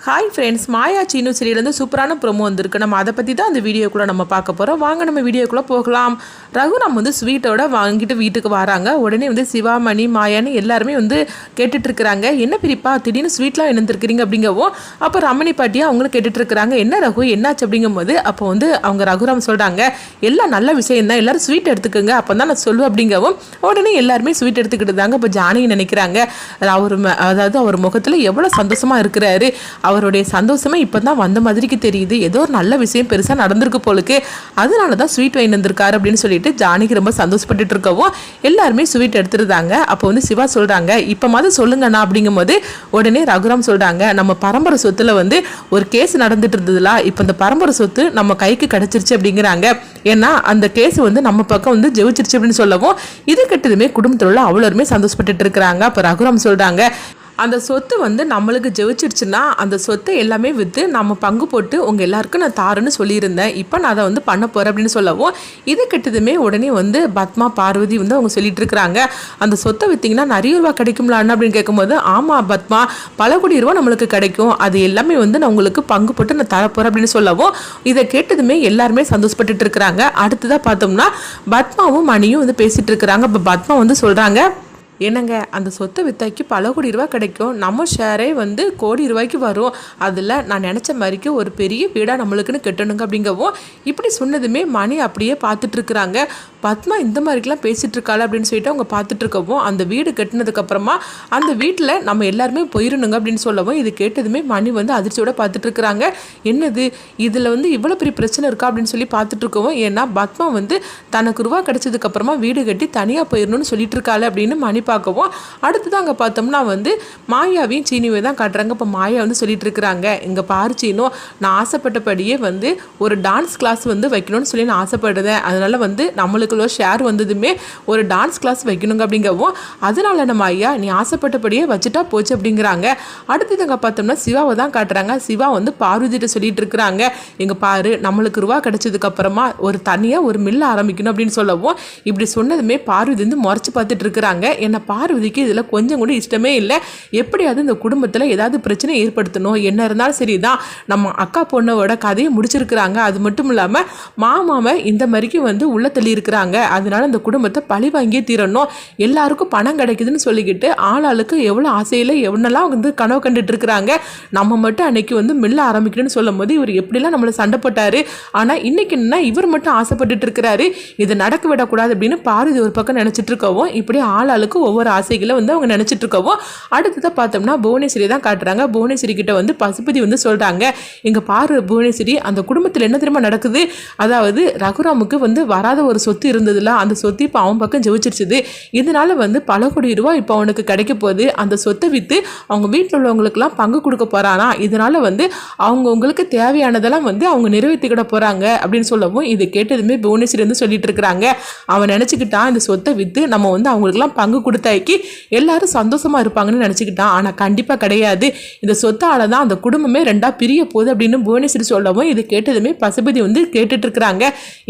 Hi friends Maya Seenu சீரியலேருந்து சூப்பரான promo வந்திருக்கு. நம்ம அதை பற்றி தான் அந்த வீடியோக்குள்ளே நம்ம பார்க்க போகிறோம் வாங்க நம்ம வீடியோக்குள்ளே போகலாம். ரகுராம் வந்து ஸ்வீட்டோட வாங்கிட்டு வீட்டுக்கு வராங்க. உடனே வந்து சிவாமணி மாயான்னு எல்லாருமே வந்து கேட்டுட்டு இருக்கிறாங்க என்ன பிரிப்பா? திடீர்னு ஸ்வீட்லாம் இணைந்திருக்கிறீங்க அப்படிங்கவும் அப்போ ரமணி பாட்டியா அவங்களும் கேட்டுட்டு இருக்கிறாங்க என்ன ரகு? என்னாச்சு அப்படிங்கும்போது அப்போ வந்து அவங்க ரகுராம் சொல்கிறாங்க எல்லாம் நல்ல விஷயம் தான் எல்லாரும் ஸ்வீட் எடுத்துக்கோங்க. அப்போ தான் நான் சொல்லுவேன் அப்படிங்கவும் உடனே எல்லாருமே ஸ்வீட் எடுத்துக்கிட்டு தாங்க இப்போ ஜானகி நினைக்கிறாங்க. அவர் ம- அதாவது அவர் முகத்தில் எவ்வளோ சந்தோஷமாக இருக்கிறாரு. அவருடைய சந்தோஷமே இப்போ தான் வந்த மாதிரிக்கு தெரியுது. ஏதோ ஒரு நல்ல விஷயம் பெருசாக நடந்திருக்கு போலுக்கு. அதனால தான் ஸ்வீட் வாங்கி வந்திருக்காரு அப்படின்னு சொல்லிட்டு ஜானிக்கு ரொம்ப சந்தோஷப்பட்டுட்டு இருக்கவும் எல்லாருமே ஸ்வீட் எடுத்துருந்தாங்க. அப்போ வந்து சிவா சொல்கிறாங்க இப்போ மாதிரி சொல்லுங்கண்ணா. அப்படிங்கும்போது உடனே ரகுராம் சொல்கிறாங்க நம்ம பரம்பரை சொத்தில் வந்து ஒரு கேஸ் நடந்துட்டு இருந்ததுல இப்போ இந்த பரம்பரை சொத்து நம்ம கைக்கு கிடைச்சிருச்சு அப்படிங்கிறாங்க. ஏன்னா அந்த கேஸ் வந்து நம்ம பக்கம் வந்து ஜெயிச்சிருச்சு அப்படின்னு சொல்லவும் இது கெட்டதுமே குடும்பத்தில் உள்ள அவ்வளோருமே சந்தோஷப்பட்டுட்டு இருக்கிறாங்க. அப்போ ரகுராம் சொல்கிறாங்க அந்த சொத்து வந்து நம்மளுக்கு ஜெயிச்சிருச்சுன்னா அந்த சொத்தை எல்லாமே விற்று நம்ம பங்கு போட்டு உங்கள் எல்லாருக்கும் நான் தாருன்னு சொல்லியிருந்தேன். இப்போ நான் அதை வந்து பண்ண போகிறேன் அப்படின்னு சொல்லவும் இது கெட்டதுமே உடனே வந்து பத்மா பார்வதி வந்து அவங்க சொல்லிட்டு இருக்கிறாங்க. அந்த சொத்தை விற்றீங்கன்னா நிறைய ரூபா கிடைக்கும்லான்னு அண்ணா அப்படின்னு கேட்கும்போது ஆமாம் பத்மா பல கோடி ரூபா நம்மளுக்கு கிடைக்கும். அது எல்லாமே வந்து நான் உங்களுக்கு பங்கு போட்டு நான் தரப்போகிறேன் அப்படின்னு சொல்லவும் இதை கேட்டதுமே எல்லாருமே சந்தோஷப்பட்டுட்டு இருக்கிறாங்க. அடுத்ததாக பார்த்தோம்னா பத்மாவும் மணியும் வந்து பேசிகிட்டு இருக்கிறாங்க. இப்போ பத்மா வந்து சொல்கிறாங்க என்னங்க அந்த சொத்தை வித்தாக்கி பல கோடி ரூபா கிடைக்கும். நம்ம ஷேரே வந்து கோடி ரூபாய்க்கு வரும். அதில் நான் நினச்ச மாதிரிக்கு ஒரு பெரிய வீடாக நம்மளுக்குன்னு கட்டணுங்க அப்படிங்கவும் இப்படி சொன்னதுமே மணி அப்படியே பார்த்துட்ருக்குறாங்க. பத்மா இந்த மாதிரிக்கெலாம் பேசிகிட்ருக்காள் அப்படின்னு சொல்லிட்டு அவங்க பார்த்துட்ருக்கவும் அந்த வீடு கட்டினதுக்கப்புறமா அந்த வீட்டில் நம்ம எல்லாருமே போயிடணுங்க அப்படின்னு சொல்லவும் இது கேட்டதுமே மணி வந்து அதிர்ச்சியோட பார்த்துட்ருக்குறாங்க. என்னது இதில் வந்து இவ்வளோ பெரிய பிரச்சனை இருக்கா அப்படின்னு சொல்லி பார்த்துட்ருக்கவும் ஏன்னா பத்மா வந்து தனக்கு ரூபா கிடைச்சதுக்கப்புறமா வீடு கட்டி தனியாக போயிடணும்னு சொல்லிட்டு இருக்காள் அப்படின்னு மணி பார்க்கவும். அடுத்தது அங்கே பார்த்தோம்னா வந்து மாயாவையும் சீனியும் தான் காட்டுறாங்க. இப்போ மாயா வந்து சொல்லிட்டு இருக்கிறாங்க. இங்கே பாரு சீனோ நான் ஆசைப்பட்டபடியே வந்து ஒரு டான்ஸ் கிளாஸ் வந்து வைக்கணும்னு சொல்லி நான் ஆசைப்படுறேன். அதனால் வந்து நம்மளுக்குள்ள ஷேர் வந்ததுமே ஒரு டான்ஸ் கிளாஸ் வைக்கணுங்க அப்படிங்கவும். அதனால நம்ம ஐயா நீ ஆசைப்பட்டபடியே வச்சுட்டா போச்சு அப்படிங்கிறாங்க. அடுத்தது அங்கே பார்த்தோம்னா சிவாவை தான் காட்டுறாங்க. சிவா வந்து பார்வதிட்ட சொல்லிட்டு இருக்கிறாங்க. இங்கே பாரு நம்மளுக்கு ரூபா கிடைச்சதுக்கு அப்புறமா ஒரு தனியாக ஒரு மில் ஆரம்பிக்கணும் அப்படின்னு சொல்லவும். இப்படி சொன்னதுமே பார்வதி வந்து முறைச்சி பார்த்துட்டு இருக்கிறாங்க. என்ன பார்வதிக்கு இதில் கொஞ்சம் கூட இஷ்டமே இல்லை. எப்படியாவது இந்த குடும்பத்தில் ஏதாவது பிரச்சனை ஏற்படுத்தணும். என்ன இருந்தாலும் சரி தான் நம்ம அக்கா பொண்ணோட கதையை முடிச்சிருக்கிறாங்க. அது மட்டும் இல்லாமல் மாமாவை இந்த மாதிரிக்கு வந்து உள்ள தள்ளியிருக்கிறாங்க. அதனால இந்த குடும்பத்தை பழி வாங்கியே தீரணும். எல்லாருக்கும் பணம் கிடைக்குதுன்னு சொல்லிக்கிட்டு ஆளாளுக்கு எவ்வளோ ஆசையில் எவ்வளோலாம் வந்து கனவு கண்டுட்டு இருக்கிறாங்க. நம்ம மட்டும் அன்னைக்கு வந்து மில்ல ஆரம்பிக்கணும்னு சொல்லும் போது இவர் எப்படிலாம் நம்மளை சண்டை போட்டாரு. ஆனால் இன்னைக்கு என்ன இவர் மட்டும் ஆசைப்பட்டுட்டு இருக்கிறாரு. இதை நடக்க விடக்கூடாது அப்படின்னு பார்வதி ஒரு பக்கம் நினச்சிட்டு இருக்கவும் இப்படி ஆளாளுக்கு ஒவ்வொரு ஆசைகளை வந்து அவங்க நினச்சிட்டு இருக்கவும் அடுத்ததை பார்த்தோம்னா புவனேஸ்வரி தான் காட்டுறாங்க. புவனேஸ்வரி கிட்ட வந்து பசுபதி வந்து சொல்கிறாங்க இங்கே பாரு புவனேஸ்வரி அந்த குடும்பத்தில் என்ன திரும்ப நடக்குது? அதாவது ரகுராமுக்கு வந்து வராத ஒரு சொத்து இருந்ததுல அந்த சொத்து இப்போ அவன் பக்கம் ஜெயிச்சிருச்சுது இதனால வந்து பல கோடி ரூபா இப்போ அவனுக்கு கிடைக்க போகுது. அந்த சொத்தை விற்று அவங்க வீட்டில் உள்ளவங்களுக்குலாம் பங்கு கொடுக்க போகிறானா இதனால வந்து அவங்கவுங்களுக்கு தேவையானதெல்லாம் வந்து அவங்க நிறைவேற்றிக்கிட போகிறாங்க அப்படின்னு சொல்லவும் இது கேட்டதுமே புவனேஸ்வரி வந்து சொல்லிட்டு இருக்கிறாங்க. அவன் நினச்சிக்கிட்டான் இந்த சொத்தை விற்று நம்ம வந்து அவங்களுக்குலாம் பங்கு கொடுத்து கொடுத்தாக்கி எல்லாரும் சந்தோஷமா இருப்பாங்கன்னு நினச்சிக்கிட்டான். ஆனால் கண்டிப்பாக கிடையாது. இந்த சொத்தால தான் அந்த குடும்பமே ரெண்டாக பிரிய போகுது அப்படின்னு புவனேஸ்வரி சொல்லவும் இது கேட்டதுமே பசுபதி வந்து கேட்டுட்டு இருக்கிறாங்க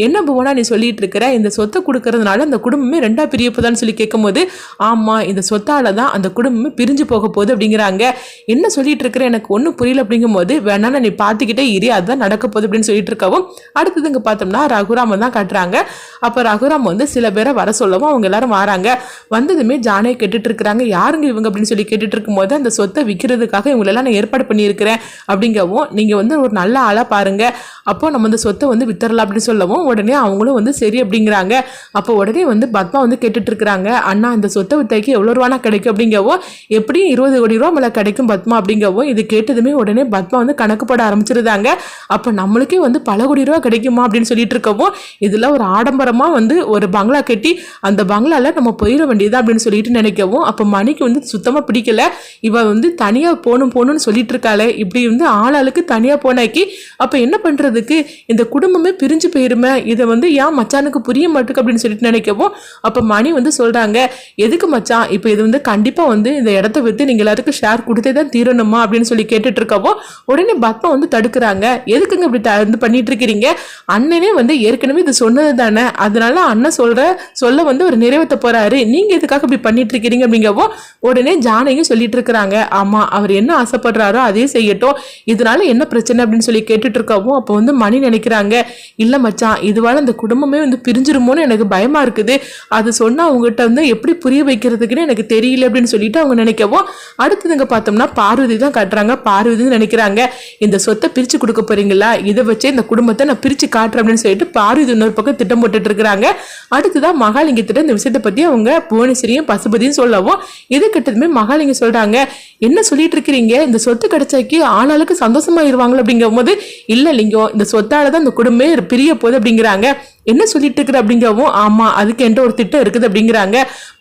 என்ன புவனா நீ சொல்லிட்டு இருக்கிற இந்த சொத்தை கொடுக்கறதுனால அந்த குடும்பமே ரெண்டா பிரிய போதான்னு சொல்லி கேட்கும்போது ஆமாம் இந்த சொத்தால தான் அந்த குடும்பமே பிரிஞ்சு போக போகுது அப்படிங்கிறாங்க. என்ன சொல்லிட்டு இருக்கிற எனக்கு ஒன்றும் புரியல அப்படிங்கும்போது வேணா நீ பார்த்துக்கிட்டே இரு. அதுதான் நடக்க போகுது அப்படின்னு சொல்லிட்டு இருக்கவும் அடுத்தது இங்கே பார்த்தோம்னா ரகுராமன் தான் காட்டுறாங்க. அப்போ ரகுராம் வந்து சில பேரை வர சொல்லவும் அவங்க எல்லாரும் வராங்க. வந்ததுமே ஜானே கேட்டுட்டு இருக்கிறாங்க யாருங்க இவங்க அப்படின்னு சொல்லி கேட்டுட்டு இருக்கும்போது அந்த சொத்தை விற்கிறதுக்காக இவங்களெல்லாம் நான் ஏற்பாடு பண்ணியிருக்கிறேன் அப்படிங்கவும் நீங்கள் வந்து ஒரு நல்ல ஆளாக பாருங்க. அப்போ நம்ம இந்த சொத்தை வந்து வித்தரலாம் அப்படின்னு சொல்லவும் உடனே அவங்களும் வந்து சரி அப்படிங்கிறாங்க. அப்போ உடனே வந்து பத்மா வந்து கேட்டுட்டு இருக்கிறாங்க அண்ணா அந்த சொத்தை வித்தாக்கி எவ்வளோ ரூபானா கிடைக்கும்? அப்படிங்கவும் எப்படியும் இருபது கோடி ரூபா மேலே கிடைக்கும் பத்மா. அப்படிங்கவும் இது கேட்டதுமே உடனே பத்மா வந்து கணக்கு போட ஆரம்பிச்சிருந்தாங்க. அப்போ நம்மளுக்கே வந்து பல கோடி ரூபா கிடைக்குமா அப்படின்னு சொல்லிட்டு இருக்கவும் இதில் ஒரு ஆடம்பரமாக வந்து ஒரு பங்களா கட்டி அந்த பங்களாவில் நம்ம போயிட வேண்டியது அப்படின்னு சொல்லிட்டு நினைக்கவும் அப்போ மணிக்கு வந்து சுத்தமாக பிடிக்கல. இவள் வந்து தனியாக போகணும் போகணும்னு சொல்லிட்டு இருக்காளே. இப்படி வந்து ஆளாளுக்கு தனியாக போனாக்கி அப்போ என்ன பண்ணுறதுக்கு இந்த குடும்பமே பிரிஞ்சு போயிருமே. இதை வந்து ஏன் மச்சானுக்கு புரிய மாட்டுக்கு அப்படின்னு சொல்லிட்டு நினைக்கவும் அப்போ மணி வந்து சொல்கிறாங்க எதுக்கு மச்சான்? இப்போ இது வந்து கண்டிப்பாக வந்து இந்த இடத்த விற்று நீங்கள் எல்லாருக்கும் ஷேர் கொடுத்தே தான் தீரணுமா? அப்படின்னு சொல்லி கேட்டுட்டு இருக்கவோ உடனே பத்மா வந்து தடுக்கிறாங்க எதுக்குங்க இப்படி த- இது பண்ணிட்டு இருக்கிறீங்க அண்ணனே வந்து ஏற்கனவே இது சொன்னது தானே அதனால அண்ணன் சொல்ற சொல்ல வந்து ஒரு நிறைவேற்ற போறாரு. நீங்க எதுக்காக இப்படி பண்ணிட்டு இருக்கிறீங்க அப்படிங்கவோ உடனே ஜானகியும் சொல்லிட்டு இருக்கிறாங்க ஆமா அவர் என்ன ஆசைப்படுறாரோ அதே செய்யட்டும். இதனால என்ன பிரச்சனை அப்படின்னு சொல்லி கேட்டுட்டு இருக்கவும் அப்போ வந்து மணி நினைக்கிறாங்க இல்ல மச்சான் இதுவால இந்த குடும்பமே வந்து பிரிஞ்சிருமோன்னு எனக்கு பயமா இருக்குது. அது சொன்னா அவங்ககிட்ட வந்து எப்படி புரிய வைக்கிறதுக்குன்னு எனக்கு தெரியல அப்படின்னு சொல்லிட்டு அவங்க நினைக்கவும் அடுத்ததுங்க பார்த்தோம்னா பார்வதி தான் கட்டுறாங்க. பார்வதின்னு நினைக்கிறாங்க இந்த சொத்தை பிரிச்சு கொடுக்க போறீங்களா? இதை வச்சே இந்த குடும்பத்தை நான் பிரிச்சு காட்டுறேன் அப்படின்னு சொல்லிட்டு பார்வதி இன்னொரு பக்கம் திட்டம் போட்டுட்டு இருக்கிறாங்க அடுத்ததான் மகாலிங்கத்திட்ட இந்த விஷயத்தை பத்தி அவங்க புவனேஸ்வரியும் பசுபதியும் சொல்லவும் இது கிட்டதுமே மகாலிங்கம் சொல்றாங்க. என்ன சொல்லிட்டு இருக்கிறீங்க இந்த சொத்து கிடைச்சாக்கி ஆளாளுக்கு சந்தோஷமாயிருவாங்களா அப்படிங்கும் போது இல்ல லிங்கம் இந்த சொத்தால தான் இந்த குடும்பமே பிரிய போகுது அப்படிங்கிறாங்க. என்ன சொல்லிட்டு இருக்கிற அப்படிங்கவும் ஆமா அதுக்கு என்ற ஒரு திட்டம் இருக்குது அப்படிங்கிறாங்க.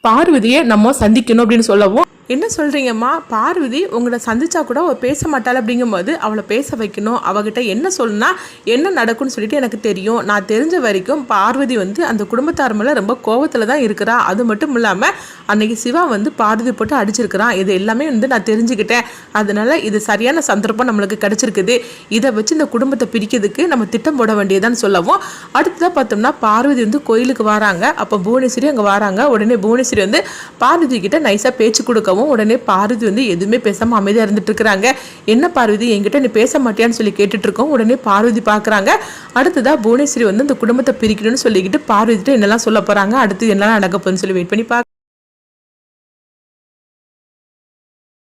பார்வதியை நம்ம சந்திக்கணும் அப்படின்னு சொல்லவும் என்ன சொல்கிறீங்கம்மா பார்வதி உங்களை சந்திச்சா கூட அவள் பேச மாட்டாள் அப்படிங்கும்போது அவளை பேச வைக்கணும். அவகிட்ட என்ன சொல்லுனா என்ன நடக்கும்னு சொல்லிட்டு எனக்கு தெரியும். நான் தெரிஞ்ச வரைக்கும் பார்வதி வந்து அந்த குடும்பத்தார் மேலே ரொம்ப கோவத்தில் தான் இருக்கிறா. அது மட்டும் இல்லாமல் அன்னைக்கு சிவா வந்து பார்வதி போட்டு அடிச்சிருக்கிறான் இது எல்லாமே வந்து நான் தெரிஞ்சுக்கிட்டேன். அதனால இது சரியான சந்தர்ப்பம் நம்மளுக்கு கிடச்சிருக்குது. இதை வச்சு இந்த குடும்பத்தை பிரிக்கிறதுக்கு நம்ம திட்டம் போட வேண்டியதான்னு சொல்லவும். அடுத்ததாக பார்த்தோம்னா பார்வதி வந்து கோயிலுக்கு வராங்க. அப்போ புவனேஸ்வரி அங்கே வராங்க. உடனே புவனேஸ்வரி வந்து பார்வதி கிட்ட நைஸாக பேச்சு கொடுக்கவும் உடனே பார்வதி வந்து எதுவுமே பேசாமல் அமைதியாக இருந்துட்டு இருக்கிறாங்க. என்ன பார்வதி என்கிட்ட நீ பேச மாட்டியான்னு சொல்லி கேட்டுட்டு இருக்கோம். உடனே பார்வதி பார்க்குறாங்க அடுத்ததாக புவனேஸ்வரி வந்து இந்த குடும்பத்தை பிரிக்கணும்னு சொல்லிக்கிட்டு பார்வதிட்டு என்னெல்லாம் சொல்ல போகிறாங்க அடுத்து என்னெல்லாம் நடக்க போகுதுன்னு சொல்லி வெயிட் பண்ணி பார்க்க